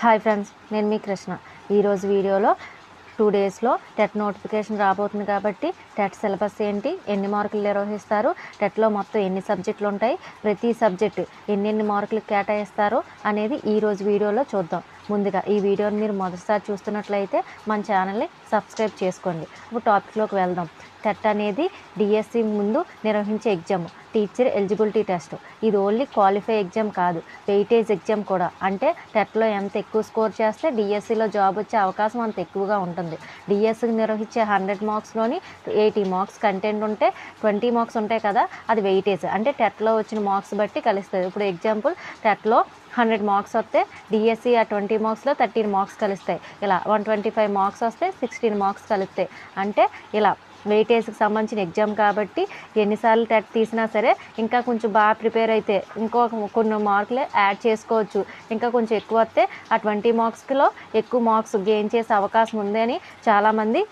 Hi friends నేను మీ కృష్ణ. ఈరోజు వీడియోలో టూ డేస్లో టెట్ నోటిఫికేషన్ రాబోతుంది కాబట్టి టెట్ సిలబస్ ఏంటి ఎన్ని మార్కులు నిర్వహిస్తారు టెట్లో మొత్తం ఎన్ని సబ్జెక్టులు ఉంటాయి ప్రతి సబ్జెక్టు ఎన్నెన్ని మార్కులు కేటాయిస్తారు అనేది ఈరోజు వీడియోలో చూద్దాం. ముందుగా ఈ వీడియోని మీరు మొదటిసారి చూస్తున్నట్లయితే మన ఛానల్ని సబ్స్క్రైబ్ చేసుకోండి. ఇప్పుడు టాపిక్లోకి వెళ్దాం. టెట్ అనేది డిఎస్సి ముందు నిర్వహించే ఎగ్జామ్. Teacher eligibility test. ఇది ఓన్లీ క్వాలిఫై ఎగ్జామ్ కాదు వెయిటేజ్ ఎగ్జామ్ కూడా. అంటే టెట్లో ఎంత ఎక్కువ స్కోర్ చేస్తే డిఎస్సిలో జాబ్ వచ్చే అవకాశం అంత ఎక్కువగా ఉంటుంది. డిఎస్సికి నిర్వహించే హండ్రెడ్ మార్క్స్లోని ఎయిటీ మార్క్స్ కంటెంట్ ఉంటే ట్వంటీ మార్క్స్ ఉంటాయి కదా అది వెయిటేజ్. అంటే టెట్లో వచ్చిన మార్క్స్ బట్టి కలుస్తుంది. ఇప్పుడు ఎగ్జాంపుల్ టెట్లో హండ్రెడ్ మార్క్స్ వస్తే డిఎస్సి ఆ ట్వంటీ మార్క్స్లో థర్టీన్ మార్క్స్ కలుస్తాయి. ఇలా వన్ ట్వంటీ ఫైవ్ మార్క్స్ వస్తే సిక్స్టీన్ మార్క్స్ కలుస్తాయి. అంటే ఇలా వెయిటేజ్కి సంబంధించిన ఎగ్జామ్ కాబట్టి ఎన్నిసార్లు టెట్ తీసినా సరే ఇంకా కొంచెం బాగా ప్రిపేర్ అయితే ఇంకో కొన్ని మార్కులు యాడ్ చేసుకోవచ్చు. ఇంకా కొంచెం ఎక్కువ వస్తే ఆ ట్వంటీ మార్క్స్లో ఎక్కువ మార్క్స్ గెయిన్ చేసే అవకాశం ఉంది అని చాలామంది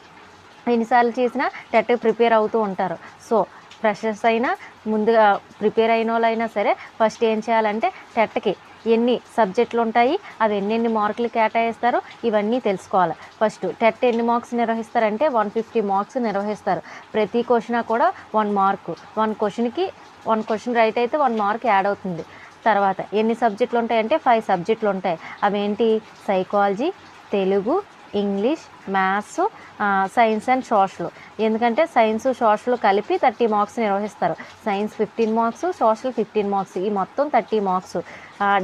ఎన్నిసార్లు చేసినా టెట్ ప్రిపేర్ అవుతూ ఉంటారు. సో ఫ్రెషర్స్ అయినా ముందుగా ప్రిపేర్ అయిన వాళ్ళైనా సరే ఫస్ట్ ఏం చేయాలంటే టెట్కి ఎన్ని సబ్జెక్టులు ఉంటాయి అవి ఎన్నెన్ని మార్కులు కేటాయిస్తారో ఇవన్నీ తెలుసుకోవాలి. ఫస్ట్ టెట్ ఎన్ని మార్క్స్ నిర్వహిస్తారంటే వన్ ఫిఫ్టీ మార్క్స్ నిర్వహిస్తారు. ప్రతి క్వశ్చన్ కూడా వన్ మార్క్. వన్ క్వశ్చన్కి వన్ క్వశ్చన్ రైట్ అయితే వన్ మార్క్ యాడ్ అవుతుంది. తర్వాత ఎన్ని సబ్జెక్టులు ఉంటాయంటే ఫైవ్ సబ్జెక్టులు ఉంటాయి అవేంటి? Psychology Telugu English maths science and social ఎందుకంటే సైన్స్ సోషల్ కలిపి థర్టీ మార్క్స్ నిర్వహిస్తారు. Science fifteen marks social fifteen marks. ఈ మొత్తం థర్టీ మార్క్స్.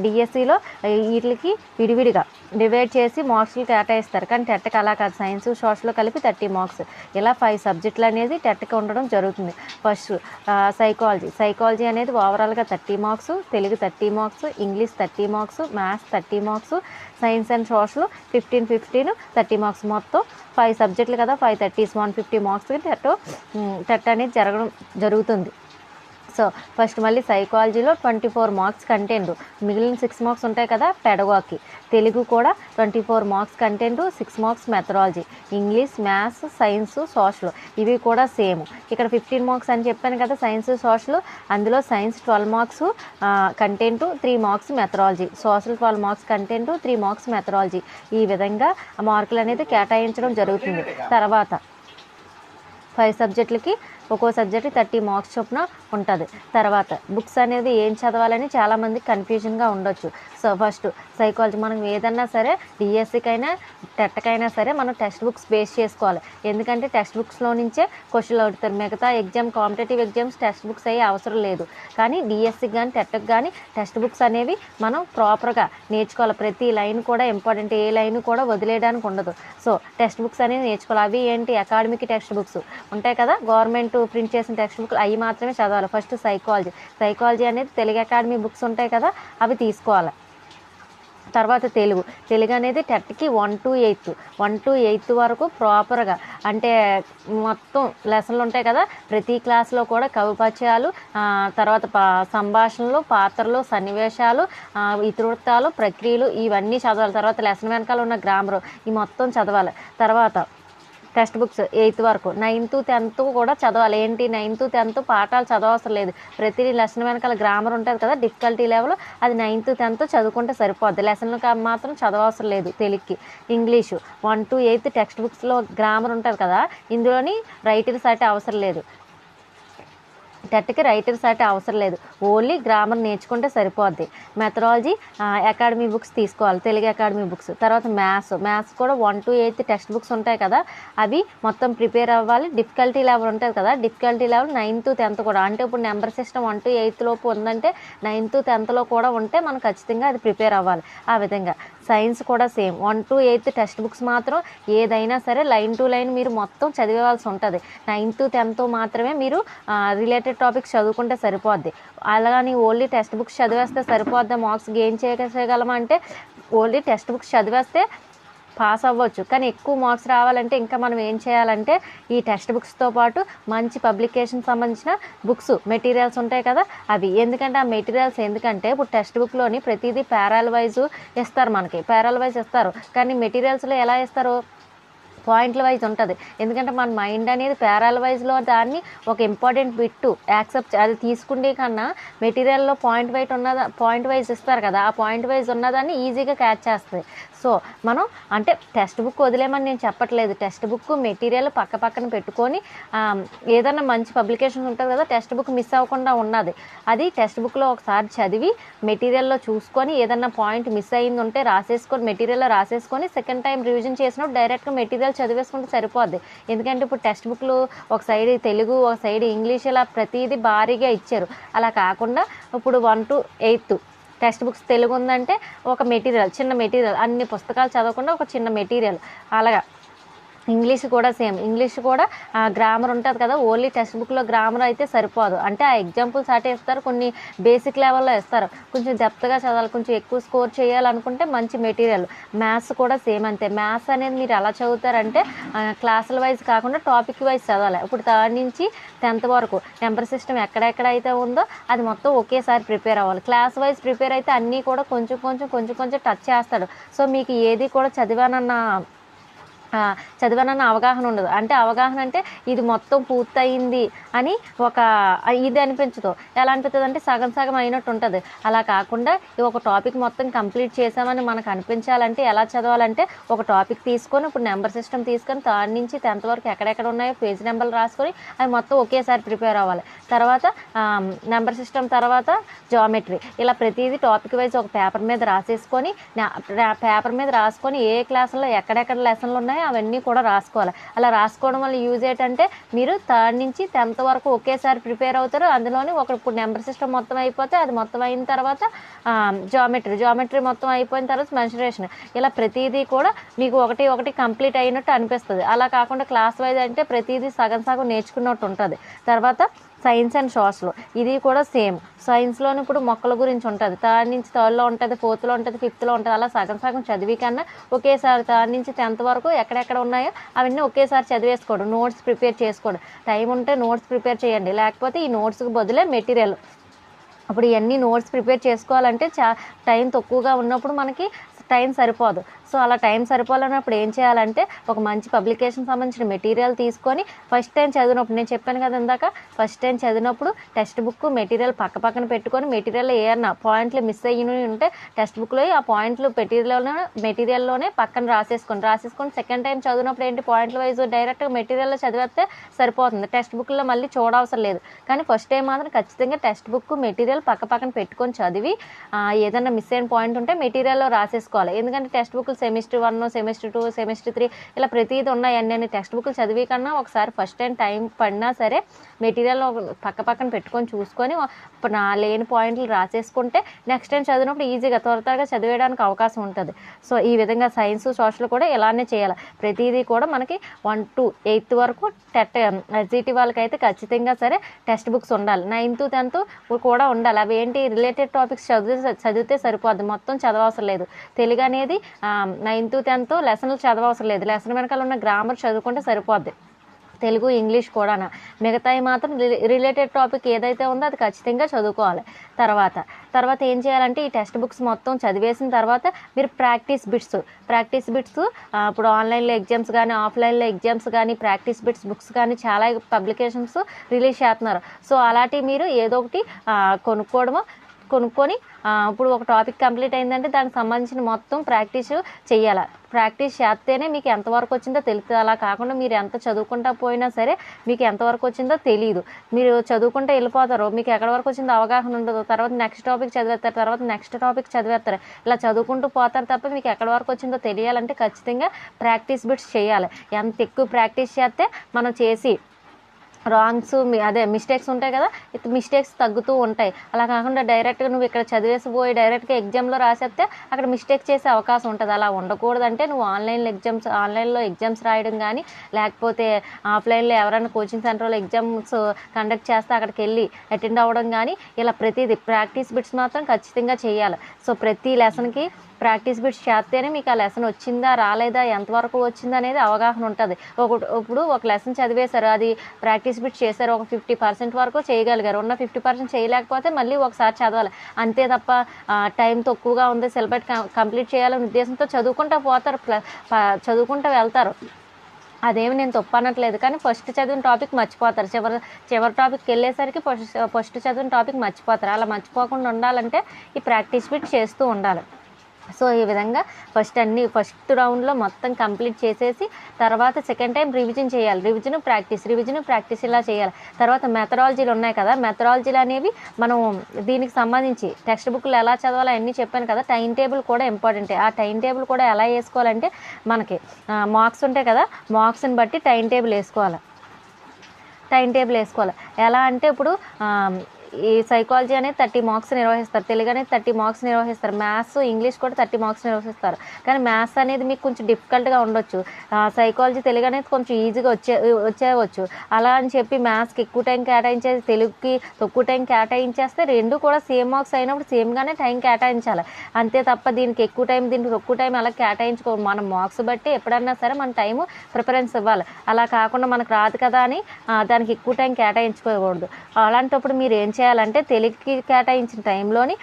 డిఎస్సిలో వీటికి విడివిడిగా డివైడ్ చేసి మార్క్స్లు కేటాయిస్తారు. కానీ టెట్కి అలా కాదు. సైన్స్ సోషల్ కలిపి థర్టీ మార్క్స్. ఇలా ఫైవ్ సబ్జెక్టులు అనేది టెట్కి ఉండడం జరుగుతుంది. ఫస్ట్ సైకాలజీ సైకాలజీ అనేది ఓవరాల్గా thirty marks Telugu thirty marks English thirty marks maths thirty marks science and social fifteen fifteen thirty marks. మొత్తం ఫైవ్ సబ్జెక్టులు కదా ఫైవ్ థర్టీస్ వన్ ఫిఫ్టీ మార్క్స్కి టెట్ టెట్ అనేది జరగడం జరుగుతుంది. సో ఫస్ట్ మళ్ళీ సైకాలజీలో ట్వంటీ ఫోర్ మార్క్స్ కంటెంట్ మిగిలిన సిక్స్ మార్క్స్ ఉంటాయి కదా పెడగాకి తెలుగు కూడా twenty four marks content six marks methodology English maths science social ఇవి కూడా సేమ్ ఇక్కడ ఫిఫ్టీన్ మార్క్స్ అని చెప్పాను కదా సైన్స్ సోషల్ అందులో science twelve marks content three marks methodology social twelve marks content three marks methodology ఈ విధంగా మార్కులు అనేది కేటాయించడం జరుగుతుంది. తర్వాత ఫైవ్ సబ్జెక్టులకి ఒక్కో సబ్జెక్ట్ థర్టీ మార్క్స్ చొప్పున ఉంటుంది. తర్వాత బుక్స్ అనేది ఏం చదవాలని చాలామంది కన్ఫ్యూజన్గా ఉండొచ్చు. సో ఫస్ట్ సైకాలజీ మనం ఏదన్నా సరే డిఎస్సికైనా టెట్కైనా సరే మనం టెక్స్ట్ బుక్స్ బేస్ చేసుకోవాలి. ఎందుకంటే టెక్స్ట్ బుక్స్లో నుంచే క్వశ్చన్లు అడుగుతారు. మిగతా exam competitive exams text books అయ్యే అవసరం లేదు. కానీ డిఎస్సికి కానీ టెట్కి కానీ టెక్స్ట్ బుక్స్ అనేవి మనం ప్రాపర్గా నేర్చుకోవాలి. ప్రతి లైన్ కూడా ఇంపార్టెంట్. ఏ లైన్ కూడా వదిలేయడానికి ఉండదు. సో టెక్స్ట్ బుక్స్ అనేవి నేర్చుకోవాలి. అవి ఏంటి? Academic text books. ఉంటాయి కదా? గవర్నమెంట్ ప్రింట్ చేసిన టెక్స్ట్ బుక్లు అవి మాత్రమే చదవాలి. ఫస్ట్ సైకాలజీ సైకాలజీ అనేది తెలుగు అకాడమీ బుక్స్ ఉంటాయి కదా అవి తీసుకోవాలి. తర్వాత తెలుగు. తెలుగు అనేది టెట్కి one to eighth one to eighth వరకు ప్రాపర్గా అంటే మొత్తం లెసన్లు ఉంటాయి కదా ప్రతి క్లాస్లో కూడా కవిపచయాలు తర్వాత పా సంభాషణలు పాత్రలు సన్నివేశాలు ఇతివృత్తాలు ప్రక్రియలు ఇవన్నీ చదవాలి. తర్వాత లెసన్ వెనకాల ఉన్న గ్రామరు ఈ మొత్తం చదవాలి. తర్వాత టెక్స్ట్ బుక్స్ ఎయిత్ వరకు. నైన్త్ టెన్త్ కూడా చదవాలి. ఏంటి? నైన్త్ టెన్త్ పాఠాలు చదవవసరం లేదు. ప్రతి లెసన్ వెనకాల గ్రామర్ ఉంటుంది కదా డిఫికల్టీ లెవెల్ అది నైన్త్ టెన్త్ చదువుకుంటే సరిపోద్ది. లెసన్లు మాత్రం చదవవసరం లేదు తెలుగుకి. English. One to eighth text బుక్స్లో గ్రామర్ ఉంటుంది కదా ఇందులోని రైటింగ్ అయితే అవసరం లేదు. టెట్కి రైటర్స్ అయితే అవసరం లేదు. ఓన్లీ గ్రామర్ నేర్చుకుంటే సరిపోద్ది. మెథడాలజీ అకాడమీ బుక్స్ తీసుకోవాలి. Telugu academy books. తర్వాత మ్యాథ్స్. మ్యాథ్స్ కూడా one to eighth text books ఉంటాయి కదా. అవి మొత్తం ప్రిపేర్ అవ్వాలి. డిఫికల్టీ లెవెల్ ఉంటుంది కదా. డిఫికల్టీ లెవెల్ నైన్త్ టెన్త్ కూడా. అంటే ఇప్పుడు number system one to eighth లోపు ఉందంటే నైన్త్ టెన్త్లో కూడా ఉంటే మనం ఖచ్చితంగా అది ప్రిపేర్ అవ్వాలి. ఆ విధంగా. సైన్స్ కూడా same. One to eighth text books మాత్రం ఏదైనా సరే లైన్ టు లైన్ మీరు మొత్తం చదివేవాల్సి ఉంటుంది. నైన్త్ టెన్త్ మాత్రమే మీరు రిలేటెడ్ టాపిక్స్ చదువుకుంటే సరిపోద్ది. అలాగని ఓన్లీ టెక్స్ట్ బుక్స్ చదివేస్తే సరిపోద్దా మార్క్స్ గెయిన్ చేయగలమా అంటే ఓన్లీ టెక్స్ట్ బుక్స్ చదివేస్తే పాస్ అవ్వచ్చు. కానీ ఎక్కువ మార్క్స్ రావాలంటే ఇంకా మనం ఏం చేయాలంటే ఈ టెక్స్ట్ బుక్స్తో పాటు మంచి పబ్లికేషన్ సంబంధించిన బుక్స్ మెటీరియల్స్ ఉంటాయి కదా అవి. ఎందుకంటే ఆ మెటీరియల్స్ ఎందుకంటే ఇప్పుడు టెక్స్ట్ బుక్లోని ప్రతిదీ పారాల్ వైజ్ ఇస్తారు మనకి. పారాల్ వైజ్ ఇస్తారు. కానీ మెటీరియల్స్లో ఎలా ఇస్తారు? పాయింట్ల వైజ్ ఉంటుంది. ఎందుకంటే మన మైండ్ అనేది పేరాల వైజ్లో దాన్ని ఒక ఇంపార్టెంట్ బిట్టు యాక్సెప్ట్ అది తీసుకుంటే కన్నా మెటీరియల్లో పాయింట్ వైట్ ఉన్నదా పాయింట్ వైజ్ ఇస్తారు కదా. ఆ పాయింట్ వైజ్ ఉన్నదాన్ని ఈజీగా క్యాచ్ చేస్తుంది. సో మనం అంటే టెక్స్ట్ బుక్ వదిలేమని నేను చెప్పట్లేదు. టెక్స్ట్ బుక్ మెటీరియల్ పక్క పక్కన పెట్టుకొని ఏదైనా మంచి పబ్లికేషన్ ఉంటుంది కదా టెక్స్ట్ బుక్ మిస్ అవ్వకుండా ఉన్నది. అది టెక్స్ట్ బుక్లో ఒకసారి చదివి మెటీరియల్లో చూసుకొని ఏదన్నా పాయింట్ మిస్ అయింది ఉంటే రాసేసుకొని మెటీరియల్లో రాసేసుకొని సెకండ్ టైం రివిజన్ చేసినప్పుడు డైరెక్ట్గా మెటీరియల్ చదివేసుకుంటే సరిపోద్ది. ఎందుకంటే ఇప్పుడు టెక్స్ట్ బుక్లు ఒక సైడ్ తెలుగు ఒక సైడ్ ఇంగ్లీష్ ఇలా ప్రతిదీ భారీగా ఇచ్చారు. అలా కాకుండా ఇప్పుడు one to eighth text books Telugu ఉందంటే ఒక మెటీరియల్ చిన్న మెటీరియల్ అన్ని పుస్తకాలు చదవకుండా ఒక చిన్న మెటీరియల్. అలాగా. ఇంగ్లీష్ కూడా సేమ్. ఇంగ్లీష్ కూడా గ్రామర్ ఉంటుంది కదా ఓన్లీ టెక్స్ట్ బుక్లో గ్రామర్ అయితే సరిపోదు. అంటే ఆ ఎగ్జాంపుల్స్ అటే ఇస్తారు కొన్ని బేసిక్ లెవెల్లో ఇస్తారు కొంచెం డెప్త్గా చదవాలి కొంచెం ఎక్కువ స్కోర్ చేయాలనుకుంటే మంచి మెటీరియల్ మ్యాథ్స్ కూడా సేమ్ అంతే. మ్యాథ్స్ అనేది మీరు ఎలా చదువుతారంటే క్లాసుల వైజ్ కాకుండా టాపిక్ వైజ్ చదవాలి. ఇప్పుడు థర్డ్ నుంచి టెన్త్ వరకు నెంబర్ సిస్టమ్ ఎక్కడెక్కడ అయితే ఉందో అది మొత్తం ఒకేసారి ప్రిపేర్ అవ్వాలి. క్లాస్ వైజ్ ప్రిపేర్ అయితే అన్నీ కూడా కొంచెం కొంచెం కొంచెం కొంచెం టచ్ చేస్తాడు. సో మీకు ఏది కూడా చదివానన్న చదివానన్న అవగాహన ఉండదు. అంటే అవగాహన అంటే ఇది మొత్తం పూర్తయింది అని ఒక ఇది అనిపించదు. ఎలా అనిపిస్తుంది అంటే సగం సగం అయినట్టు ఉంటుంది. అలా కాకుండా ఈ ఒక టాపిక్ మొత్తం కంప్లీట్ చేసామని మనకు అనిపించాలంటే ఎలా చదవాలంటే ఒక టాపిక్ తీసుకొని ఇప్పుడు నెంబర్ సిస్టమ్ తీసుకొని థర్డ్ నుంచి టెన్త్ వరకు ఎక్కడెక్కడ ఉన్నాయో పేజ్ నెంబర్లు రాసుకొని అవి మొత్తం ఒకేసారి ప్రిపేర్ అవ్వాలి. తర్వాత నెంబర్ సిస్టమ్ తర్వాత జామెట్రీ. ఇలా ప్రతిదీ టాపిక్ వైజ్ ఒక పేపర్ మీద రాసేసుకొని పేపర్ మీద రాసుకొని ఏ క్లాసులో ఎక్కడెక్కడ లెసన్లు ఉన్నాయో అవన్నీ కూడా రాసుకోవాలి. అలా రాసుకోవడం వల్ల యూజ్ ఏంటంటే మీరు థర్డ్ నుంచి టెన్త్ వరకు ఒకేసారి ప్రిపేర్ అవుతారు. అందులోని ఒక ఇప్పుడు నెంబర్ సిస్టమ్ మొత్తం అయిపోతే అది మొత్తం అయిన తర్వాత జామెట్రీ. జామెట్రీ మొత్తం అయిపోయిన తర్వాత మెన్సురేషన్. ఇలా ప్రతిదీ కూడా మీకు ఒకటి ఒకటి కంప్లీట్ అయినట్టు అనిపిస్తుంది. అలా కాకుండా క్లాస్ వైజ్ అంటే ప్రతిదీ సగం సగం నేర్చుకున్నట్టు ఉంటుంది. తర్వాత సైన్స్ అండ్ సోషల్. ఇది కూడా సేమ్. సైన్స్లోని ఇప్పుడు మొక్కల గురించి ఉంటుంది. థర్డ్ నుంచి థర్డ్లో ఉంటుంది ఫోర్త్లో ఉంటుంది ఫిఫ్త్లో ఉంటుంది. అలా సగం సగం చదివి కన్నా ఒకేసారి థర్డ్ నుంచి టెన్త్ వరకు ఎక్కడెక్కడ ఉన్నాయో అవన్నీ ఒకేసారి చదివేసుకోడు నోట్స్ ప్రిపేర్ చేసుకోండి టైం ఉంటే నోట్స్ ప్రిపేర్ చేయండి. లేకపోతే ఈ నోట్స్కి బదులే మెటీరియల్. అప్పుడు ఇవన్నీ నోట్స్ ప్రిపేర్ చేసుకోవాలంటే చా టైం తక్కువగా ఉన్నప్పుడు మనకి టైం సరిపోదు. సో అలా టైం సరిపోలేనప్పుడు ఏం చేయాలంటే ఒక మంచి పబ్లికేషన్ సంబంధించిన మెటీరియల్ తీసుకొని ఫస్ట్ టైం చదివినప్పుడు నేను చెప్పాను కదా ఇందాక ఫస్ట్ టైం చదివినప్పుడు టెక్స్ట్ బుక్ మెటీరియల్ పక్క పక్కన పెట్టుకొని మెటీరియల్ ఏమన్నా పాయింట్లు మిస్ అయ్యి ఉంటే టెక్స్ట్ బుక్లో ఆ పాయింట్లు మెటీరియల్లో మెటీరియల్లోనే పక్కన రాసేసుకొని రాసేసుకొని సెకండ్ టైం చదివినప్పుడు ఏంటి పాయింట్ల వైజ్ డైరెక్ట్గా మెటీరియల్లో చదివేస్తే సరిపోతుంది. టెక్స్ట్ బుక్లో మళ్ళీ చూడవసరం లేదు. కానీ ఫస్ట్ టైం మాత్రం ఖచ్చితంగా టెక్స్ట్ బుక్ మెటీరియల్ పక్క పక్కన పెట్టుకొని చదివి ఏదైనా మిస్ అయిన పాయింట్ ఉంటే మెటీరియల్లో రాసేసుకోవాలి ఎందుకంటే టెక్స్ట్ బుక్లు semester one semester two semester three ఇలా ప్రతిదీ ఉన్నాయి. అన్ని టెక్స్ట్ బుక్లు చదివి కన్నా ఒకసారి ఫస్ట్ టైం టైం పడినా సరే మెటీరియల్ పక్క పక్కన పెట్టుకొని చూసుకొని నా లేని పాయింట్లు రాసేసుకుంటే నెక్స్ట్ టైం చదివినప్పుడు ఈజీగా త్వర త్వరగా చదివేయడానికి అవకాశం ఉంటుంది. సో ఈ విధంగా సైన్స్ సోషల్ కూడా ఇలానే చేయాలి. ప్రతిదీ కూడా మనకి వన్ టు ఎయిత్ వరకు టెట్ ఎస్జిటి వాళ్ళకైతే ఖచ్చితంగా సరే టెక్స్ట్ బుక్స్ ఉండాలి. నైన్త్ టెన్త్ కూడా ఉండాలి. అవి ఏంటి రిలేటెడ్ టాపిక్స్ చదివితే చదివితే సరిపోద్ది. మొత్తం చదవవసరం లేదు. తెలుగు అనేది నైన్త్ టెన్త్ లెసన్లు చదవవసరం లేదు. లెసన్ వెనకాల ఉన్న గ్రామర్ చదువుకుంటే సరిపోద్ది. తెలుగు ఇంగ్లీష్ కూడా మిగతాయి మాత్రం రిలేటెడ్ టాపిక్ ఏదైతే ఉందో అది ఖచ్చితంగా చదువుకోవాలి. తర్వాత తర్వాత ఏం చేయాలంటే ఈ టెక్స్ట్ బుక్స్ మొత్తం చదివేసిన తర్వాత మీరు ప్రాక్టీస్ బిట్స్ ప్రాక్టీస్ బిట్స్ ఇప్పుడు ఆన్లైన్లో ఎగ్జామ్స్ కానీ ఆఫ్లైన్లో ఎగ్జామ్స్ కానీ ప్రాక్టీస్ బిట్స్ బుక్స్ కానీ చాలా పబ్లికేషన్స్ రిలీజ్ చేస్తున్నారు. సో అలాంటివి మీరు ఏదో ఒకటి కొనుక్కోవడము కొనుక్కోవడమో కొనుక్కొని ఇప్పుడు ఒక టాపిక్ కంప్లీట్ అయిందంటే దానికి సంబంధించిన మొత్తం ప్రాక్టీస్ చేయాలి ప్రాక్టీస్ చేస్తేనే మీకు ఎంతవరకు వచ్చిందో తెలుస్తుంది. అలా కాకుండా మీరు ఎంత చదువుకుంటా పోయినా సరే మీకు ఎంతవరకు వచ్చిందో తెలియదు మీరు చదువుకుంటే వెళ్ళిపోతారు. మీకు ఎక్కడ వరకు వచ్చిందో అవగాహన ఉండదు. తర్వాత నెక్స్ట్ టాపిక్ చదివేస్తారు. తర్వాత నెక్స్ట్ టాపిక్ చదివేస్తారు. ఇలా చదువుకుంటూ పోతారు తప్ప మీకు ఎక్కడ వరకు వచ్చిందో తెలియాలంటే ఖచ్చితంగా ప్రాక్టీస్ బిట్స్ చేయాలి ఎంత ఎక్కువ ప్రాక్టీస్ చేస్తే మనం చేసి రాంగ్స్ అదే మిస్టేక్స్ ఉంటాయి కదా మిస్టేక్స్ తగ్గుతూ ఉంటాయి. అలా కాకుండా డైరెక్ట్గా నువ్వు ఇక్కడ చదివేసి పోయి డైరెక్ట్గా ఎగ్జామ్లో రాసేస్తే అక్కడ మిస్టేక్ చేసే అవకాశం ఉంటుంది. అలా ఉండకూడదంటే నువ్వు ఆన్లైన్లో ఎగ్జామ్స్ ఆన్లైన్లో ఎగ్జామ్స్ రాయడం కానీ లేకపోతే ఆఫ్లైన్లో ఎవరైనా కోచింగ్ సెంటర్లో ఎగ్జామ్స్ కండక్ట్ చేస్తే అక్కడికి వెళ్ళి అటెండ్ అవ్వడం కానీ ఇలా ప్రతిదీ ప్రాక్టీస్ బిట్స్ మాత్రం ఖచ్చితంగా చేయాలి. సో ప్రతి లెసన్కి ప్రాక్టీస్ బిట్స్ చేస్తేనే మీకు ఆ లెసన్ వచ్చిందా రాలేదా ఎంతవరకు వచ్చిందా అనేది అవగాహన ఉంటుంది. ఒక ఇప్పుడు ఒక లెసన్ చదివేశారు అది ప్రాక్టీస్ బిట్స్ చేశారు ఒక ఫిఫ్టీ పర్సెంట్ వరకు చేయగలిగారు. ఉన్న ఫిఫ్టీ పర్సెంట్ చేయలేకపోతే మళ్ళీ ఒకసారి చదవాలి. అంతే తప్ప టైం తక్కువగా ఉంది సిలబస్ కంప్లీట్ చేయాలనే ఉద్దేశంతో చదువుకుంటూ పోతారు చదువుకుంటూ వెళ్తారు. అదేమి నేను తప్పనట్లేదు కానీ ఫస్ట్ చదివిన టాపిక్ మర్చిపోతారు. చివరి చివరి టాపిక్కి వెళ్ళేసరికి ఫస్ట్ ఫస్ట్ చదివిన టాపిక్ మర్చిపోతారు. అలా మర్చిపోకుండా ఉండాలంటే ఈ ప్రాక్టీస్ బిట్ చేస్తూ ఉండాలి. సో ఈ విధంగా ఫస్ట్ అన్ని ఫస్ట్ రౌండ్లో మొత్తం కంప్లీట్ చేసేసి తర్వాత సెకండ్ టైం రివిజన్ చేయాలి. రివిజన్ ప్రాక్టీస్ రివిజన్ ప్రాక్టీస్ ఇలా చేయాలి. తర్వాత మెథడాలజీలు ఉన్నాయి కదా. మెథడాలజీలు అనేవి మనం దీనికి సంబంధించి టెక్స్ట్ బుక్లు ఎలా చదవాలో అన్నీ చెప్పాను కదా. టైం టేబుల్ కూడా ఇంపార్టెంటే ఆ టైం టేబుల్ కూడా ఎలా వేసుకోవాలంటే మనకి మార్క్స్ ఉంటాయి కదా. మార్క్స్ని బట్టి టైం టేబుల్ వేసుకోవాలి. టైం టేబుల్ వేసుకోవాలి. ఎలా అంటే ఇప్పుడు ఈ సైకాలజీ అనేది థర్టీ మార్క్స్ నిర్వహిస్తారు తెలుగు అనేది థర్టీ మార్క్స్ నిర్వహిస్తారు మ్యాథ్స్ ఇంగ్లీష్ కూడా థర్టీ మార్క్స్ నిర్వహిస్తారు. కానీ మ్యాథ్స్ అనేది మీకు కొంచెం డిఫికల్ట్గా ఉండొచ్చు. సైకాలజీ తెలుగు అనేది కొంచెం ఈజీగా వచ్చే వచ్చేవచ్చు అలా అని చెప్పి మ్యాథ్స్కి ఎక్కువ టైం కేటాయించేసి తెలుగుకి తక్కువ టైం కేటాయించేస్తే రెండు కూడా సేమ్ మార్క్స్ అయినప్పుడు సేమ్గానే టైం కేటాయించాలి. అంతే తప్ప దీనికి ఎక్కువ టైం దీనికి తక్కువ టైం అలా కేటాయించుకో మన మార్క్స్ బట్టి ఎప్పుడన్నా సరే మన టైం ప్రిఫరెన్స్ ఇవ్వాలి. అలా కాకుండా మనకు రాదు కదా అని దానికి ఎక్కువ టైం కేటాయించుకోకూడదు. అలాంటప్పుడు మీరు ఏం చేయాలంటే తెలుగుకి కేటాయించిన టైంలోని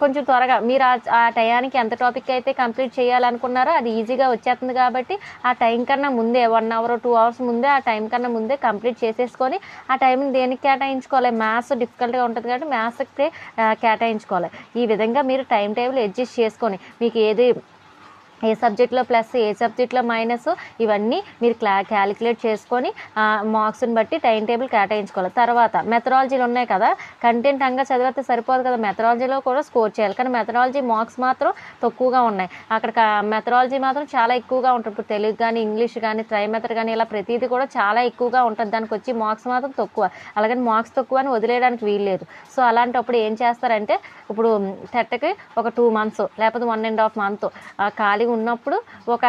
కొంచెం త్వరగా మీరు ఆ ఆ టయానికి ఎంత టాపిక్ అయితే కంప్లీట్ చేయాలనుకున్నారో అది ఈజీగా వచ్చేస్తుంది కాబట్టి ఆ టైం కన్నా ముందే వన్ అవర్ టూ అవర్స్ ముందే ఆ టైం కన్నా ముందే కంప్లీట్ చేసేసుకొని ఆ టైంని దేనికి కేటాయించుకోవాలి? మ్యాథ్స్ డిఫికల్ట్గా ఉంటుంది కాబట్టి మ్యాథ్స్కి కేటాయించుకోవాలి. ఈ విధంగా మీరు టైం టేబుల్ అడ్జస్ట్ చేసుకొని మీకు ఏది ఏ సబ్జెక్ట్లో ప్లస్ ఏ సబ్జెక్ట్లో మైనస్ ఇవన్నీ మీరు క్లా క్యాలిక్యులేట్ చేసుకొని మార్క్స్ని బట్టి టైం టేబుల్ కేటాయించుకోవాలి. తర్వాత మెథడాలజీలు ఉన్నాయి కదా కంటెంట్ అంగా చదివితే సరిపోదు కదా మెథడాలజీలో కూడా స్కోర్ చేయాలి. కానీ మెథడాలజీ మార్క్స్ మాత్రం తక్కువగా ఉన్నాయి. అక్కడ మెథడాలజీ మాత్రం చాలా ఎక్కువగా ఉంటుంది. ఇప్పుడు తెలుగు కానీ ఇంగ్లీష్ కానీ ట్రై మెథడ్ కానీ ఇలా ప్రతిదీ కూడా చాలా ఎక్కువగా ఉంటుంది. దానికి వచ్చి మార్క్స్ మాత్రం తక్కువ. అలాగని మార్క్స్ తక్కువ అని వదిలేయడానికి వీల్లేదు సో అలాంటప్పుడు ఏం చేస్తారంటే ఇప్పుడు టెట్కి ఒక టూ మంత్స్ లేకపోతే వన్ అండ్ హాఫ్ మంత్ ఖాళీ ఉన్నప్పుడు ఒక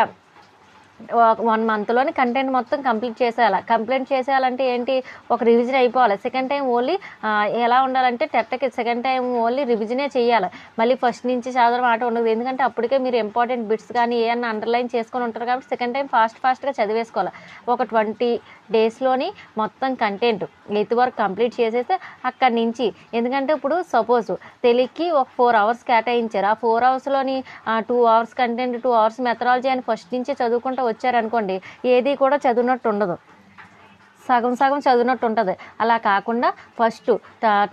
వన్ మంత్లోని కంటెంట్ మొత్తం కంప్లీట్ చేసేయాలి? కంప్లీట్ చేసేయాలంటే ఏంటి? ఒక రివిజన్ అయిపోవాలి. సెకండ్ టైం ఓన్లీ ఎలా ఉండాలంటే టెట్కి సెకండ్ టైం ఓన్లీ రివిజనే చేయాలి. మళ్ళీ ఫస్ట్ నుంచి చదవడం ఆట ఉండదు. ఎందుకంటే అప్పటికే మీరు ఇంపార్టెంట్ బిట్స్ కానీ ఏమన్నా అండర్లైన్ చేసుకొని ఉంటారు కాబట్టి సెకండ్ టైం ఫాస్ట్ ఫాస్ట్గా చదివేసుకోవాలి. ఒక ట్వంటీ డేస్లోని మొత్తం కంటెంట్ ఎయిత్ వరకు కంప్లీట్ చేసేస్తే అక్కడి నుంచి. ఎందుకంటే ఇప్పుడు సపోజ్ తెలుగుకి ఒక ఫోర్ అవర్స్ కేటాయించారు. ఆ four అవర్స్లోని two hours content two hours methodology అని ఫస్ట్ నుంచే చదువుకుంటూ వచ్చారనుకోండి ఏది కూడా చదివినట్టు ఉండదు. సగం సగం చదివినట్టు ఉంటుంది. అలా కాకుండా ఫస్ట్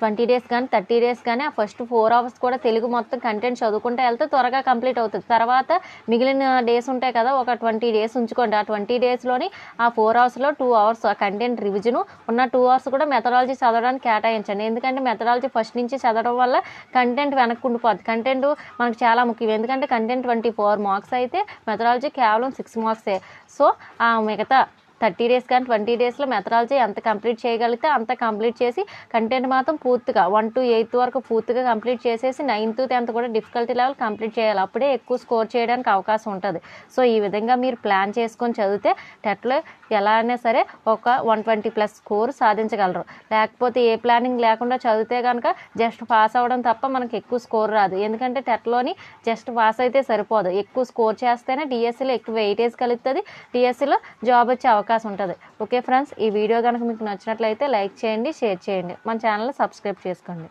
ట్వంటీ డేస్ కానీ థర్టీ డేస్ కానీ ఆ ఫస్ట్ ఫోర్ అవర్స్ కూడా తెలుగు మొత్తం కంటెంట్ చదువుకుంటే వెళ్తే త్వరగా కంప్లీట్ అవుతుంది. తర్వాత మిగిలిన డేస్ ఉంటాయి కదా ఒక ట్వంటీ డేస్ ఉంచుకోండి. ఆ ట్వంటీ డేస్లోని ఆ ఫోర్ అవర్స్లో టూ అవర్స్ ఆ కంటెంట్ రివిజను ఉన్న టూ అవర్స్ కూడా మెథడాలజీ చదవడానికి కేటాయించండి. ఎందుకంటే మెథడాలజీ ఫస్ట్ నుంచి చదవడం వల్ల కంటెంట్ వెనక్కి ఉండిపోద్ది. కంటెంట్ మనకు చాలా ముఖ్యం. ఎందుకంటే కంటెంట్ ట్వంటీ ఫోర్ మార్క్స్ అయితే మెథడాలజీ కేవలం సిక్స్ మార్క్సే సో ఆ మిగతా థర్టీ డేస్ కానీ ట్వంటీ డేస్లో మెథడాలజీ ఎంత కంప్లీట్ చేయగలిగితే అంత కంప్లీట్ చేసి కంటెంట్ మాత్రం పూర్తిగా వన్ టు ఎయిత్ వరకు పూర్తిగా కంప్లీట్ చేసేసి నైన్త్ టెన్త్ కూడా డిఫికల్టీ లెవెల్ కంప్లీట్ చేయాలి. అప్పుడే ఎక్కువ స్కోర్ చేయడానికి అవకాశం ఉంటుంది. సో ఈ విధంగా మీరు ప్లాన్ చేసుకొని చదివితే టెట్లో ఎలా అయినా సరే ఒక వన్ ట్వంటీ ప్లస్ స్కోర్ సాధించగలరు. లేకపోతే ఏ ప్లానింగ్ లేకుండా చదివితే కనుక జస్ట్ పాస్ అవ్వడం తప్ప మనకి ఎక్కువ స్కోర్ రాదు. ఎందుకంటే టెట్లోని జస్ట్ పాస్ అయితే సరిపోదు. ఎక్కువ స్కోర్ చేస్తేనే డిఎస్సిలో ఎక్కువ వెయిటేజ్ కలుగుతుంది. డిఎస్సిలో జాబ్ వచ్చే అవకాశం ఉంటుంది. ఓకే ఫ్రెండ్స్ ఈ వీడియో కనుక మీకు నచ్చినట్లయితే లైక్ చేయండి షేర్ చేయండి. మన ఛానల్ సబ్స్క్రైబ్ చేసుకోండి.